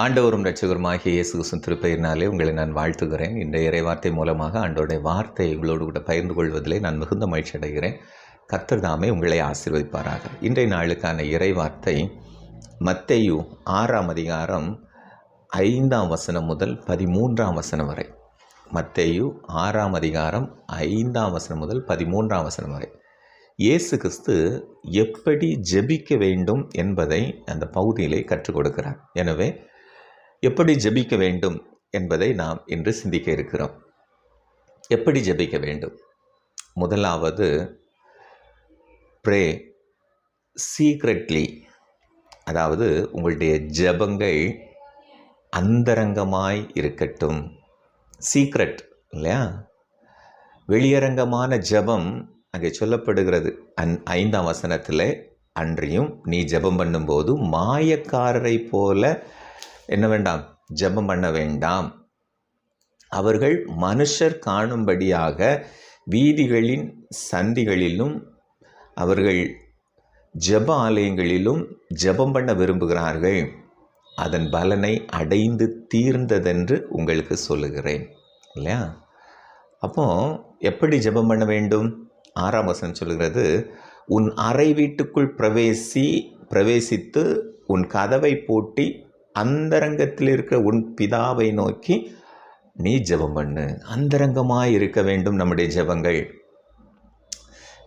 ஆண்டவரும் ரட்சகருமாகிய இயேசு கிருஷ்ணன் திருப்பெயரினாலே உங்களை நான் வாழ்த்துகிறேன். இன்றைய இறைவார்த்தை மூலமாக ஆண்டோடைய வார்த்தை உங்களோடு கூட பகிர்ந்து கொள்வதிலே நான் மிகுந்த மகிழ்ச்சி அடைகிறேன். கர்த்தர் தாமே உங்களை ஆசீர்வதிப்பாராக. இன்றைய நாளுக்கான இறைவார்த்தை மத்தையு ஆறாம் அதிகாரம் ஐந்தாம் வசனம் முதல் பதிமூன்றாம் வசனம் வரை. மத்தையு ஆறாம் அதிகாரம் ஐந்தாம் வசனம் முதல் பதிமூன்றாம் வசனம் வரை. இயேசு கிறிஸ்து எப்படி ஜெபிக்க வேண்டும் என்பதை அந்த பகுதியிலே கற்றுக் கொடுக்கிறார். எனவே எப்படி ஜெபிக்க வேண்டும் என்பதை நாம் இன்று சிந்திக்க இருக்கிறோம். எப்படி ஜெபிக்க வேண்டும்? முதலாவது ப்ரே சீக்ரெட்லி அதாவது உங்களுடைய ஜெபங்கள் அந்தரங்கமாய் இருக்கட்டும். சீக்ரெட் இல்லையா? வெளியரங்கமான ஜெபம் அங்கே சொல்லப்படுகிறது. அந் ஐந்தாம் வசனத்தில் அன்றியும் நீ ஜெபம் பண்ணும்போது மாயக்காரரை போல என்ன வேண்டாம்? ஜெபம் பண்ண வேண்டாம். அவர்கள் மனுஷர் காணும்படியாக வீதிகளின் சந்திகளிலும் அவர்கள் ஜெப ஆலயங்களிலும் ஜெபம் பண்ண விரும்புகிறார்கள். அதன் பலனை அடைந்து தீர்ந்ததென்று உங்களுக்கு சொல்லுகிறேன். இல்லையா? அப்போ எப்படி ஜெபம் பண்ண வேண்டும்? ஆறாம் வசனம் சொல்கிறது உன் அறை வீட்டுக்குள் பிரவேசி பிரவேசித்து உன் கதவை பூட்டி அந்தரங்கத்தில் இருக்க உன் பிதாவை நோக்கி நீ ஜெபம் பண்ணு. அந்தரங்கமாய் இருக்க வேண்டும் நம்முடைய ஜெபங்கள்.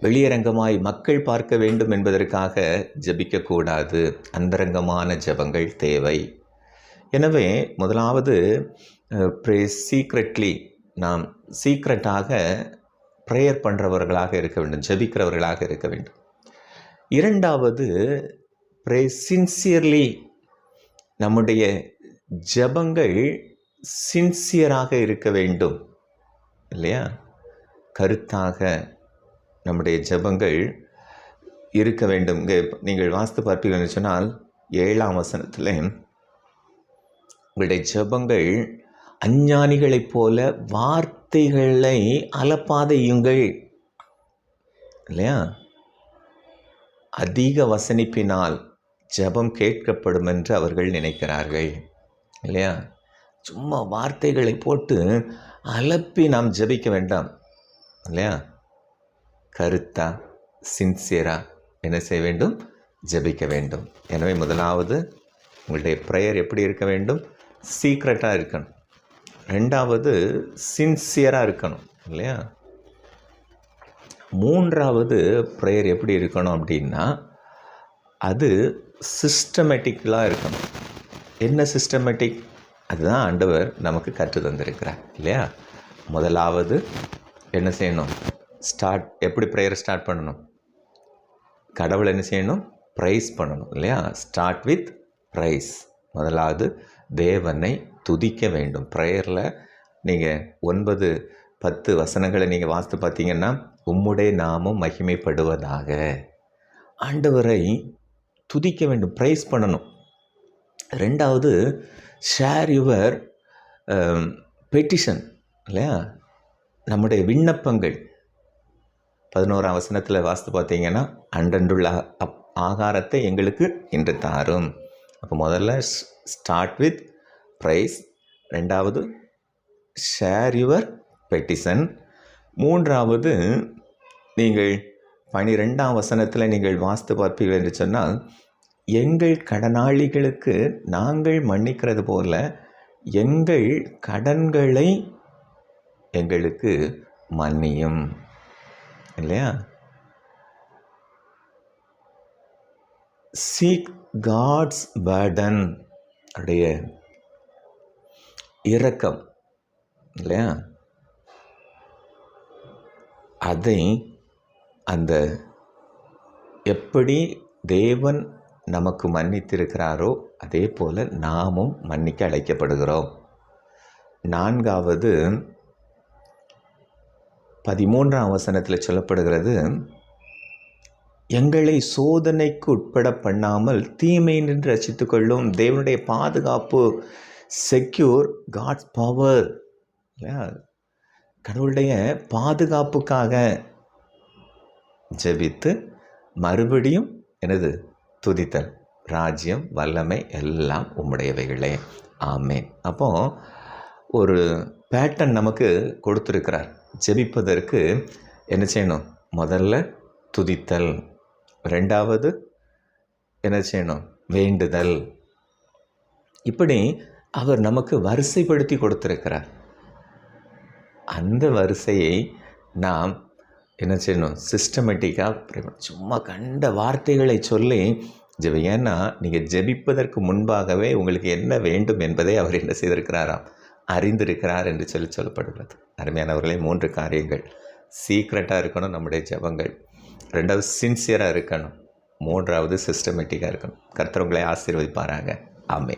வெளியரங்கமாய் மக்கள் பார்க்க வேண்டும் என்பதற்காக ஜெபிக்கக்கூடாது. அந்தரங்கமான ஜெபங்கள் தேவை. எனவே முதலாவது ப்ரே சீக்ரெட்லி நாம் சீக்ரெட்டாக ப்ரேயர் பண்ணுறவர்களாக இருக்க வேண்டும் ஜெபிக்கிறவர்களாக இருக்க வேண்டும். இரண்டாவது ப்ரே சின்சியர்லி நம்முடைய ஜெபங்கள் சின்சியராக இருக்க வேண்டும். இல்லையா? கருத்தாக நம்முடைய ஜெபங்கள் இருக்க வேண்டும். இங்கே நீங்கள் வாஸ்து பார்ப்பீர்கள் சொன்னால் ஏழாம் வசனத்தில் உங்களுடைய ஜெபங்கள் அஞ்ஞானிகளைப் போல வார்த்தைகளை அலப்பாதையுங்கள். இல்லையா? அதிக வசனிப்பினால் ஜெபம் கேட்கப்படும் என்று அவர்கள் நினைக்கிறார்கள். இல்லையா? சும்மா வார்த்தைகளை போட்டு அலப்பி நாம் ஜெபிக்க வேண்டாம். இல்லையா? கருத்தா சின்சியரா என்ன செய்ய வேண்டும்? ஜெபிக்க வேண்டும். எனவே முதலாவது உங்களுடைய ப்ரேயர் எப்படி இருக்க வேண்டும்? சீக்ரெட்டாக இருக்கணும். ரெண்டாவது சின்சியராக இருக்கணும். இல்லையா? மூன்றாவது ப்ரேயர் எப்படி இருக்கணும் அப்படின்னா அது சிஸ்டமேட்டிக்கலாக இருக்கணும். என்ன சிஸ்டமேட்டிக் அதுதான் ஆண்டவர் நமக்கு கற்று தந்திருக்கிறார் இல்லையா? முதலாவது என்ன செய்யணும்? ஸ்டார்ட் எப்படி ப்ரேயர் ஸ்டார்ட் பண்ணணும்? கடவுளை என்ன செய்யணும்? ப்ரைஸ் பண்ணணும் இல்லையா? ஸ்டார்ட் வித் ப்ரைஸ் முதலாவது தேவனை துதிக்க வேண்டும். ப்ரேயரில் நீங்கள் ஒன்பது பத்து வசனங்களை நீங்கள் வாசித்து பார்த்தீங்கன்னா உம்முடைய நாமும் மகிமைப்படுவதாக. ஆண்டவரை துதிக்க வேண்டும் ப்ரைஸ் பண்ணணும். ரெண்டாவது ஷேர் யுவர் பெட்டிஷன் இல்லையா? நம்முடைய விண்ணப்பங்கள். பதினோராம் வசனத்தில் வாசித்து பார்த்தீங்கன்னா அன்றன்றுள்ள அப் ஆகாரத்தை எங்களுக்கு இன்று தாரும். அப்போ முதல்ல ஸ்டார்ட் வித் ப்ரைஸ் ரெண்டாவது ஷேர் யுவர் பெட்டிஷன் மூன்றாவது நீங்கள் பனிரெண்டாம் வசனத்தில் நீங்கள் வாஸ்து பார்ப்பீர்கள் என்று சொன்னால் எங்கள் கடனாளிகளுக்கு நாங்கள் மன்னிக்கிறது போல எங்கள் கடன்களை எங்களுக்கு மன்னியும். இல்லையா? சீக் காட்ஸ் பேர்டன் உடைய இரக்கம் இல்லையா? அதை அந்த எப்படி தேவன் நமக்கு மன்னித்திருக்கிறாரோ அதே போல் நாமும் மன்னிக்க அழைக்கப்படுகிறோம். நான்காவது பதிமூன்றாம் வசனத்தில் சொல்லப்படுகிறது எங்களை சோதனைக்கு உட்பட பண்ணாமல் தீமை நின்று ரசித்து கொள்ளும் தேவனுடைய பாதுகாப்பு செக்யூர் காட்ஸ் பவர் கடவுளுடைய பாதுகாப்புக்காக ஜெபித்து மறுபடியும் எனது துதித்தல் ராஜ்யம் வல்லமை எல்லாம் உம்முடையவைகளே. ஆமேன். அப்போ ஒரு பேட்டர்ன் நமக்கு கொடுத்துருக்கிறார். ஜெபிப்பதற்கு என்ன செய்யணும்? முதல்ல துதித்தல் ரெண்டாவது என்ன செய்யணும்? வேண்டுதல். இப்படி அவர் நமக்கு வரிசைப்படுத்தி கொடுத்துருக்கிறார். அந்த வரிசையை நாம் என்ன செய்யணும்? சிஸ்டமேட்டிக்காக சும்மா கண்ட வார்த்தைகளை சொல்லி ஜெப. ஏன்னா நீங்கள் ஜெபிப்பதற்கு முன்பாகவே உங்களுக்கு என்ன வேண்டும் என்பதை அவர் என்ன செய்திருக்கிறாராம்? அறிந்திருக்கிறார் என்று சொல்லி சொல்லப்படுகிறது. அருமையானவர்களே மூன்று காரியங்கள். சீக்ரெட்டாக இருக்கணும் நம்முடைய ஜெபங்கள். ரெண்டாவது சின்சியராக இருக்கணும். மூன்றாவது சிஸ்டமேட்டிக்காக இருக்கணும். கர்த்தவங்களை ஆசீர்வதிப்பாராங்க ஆமே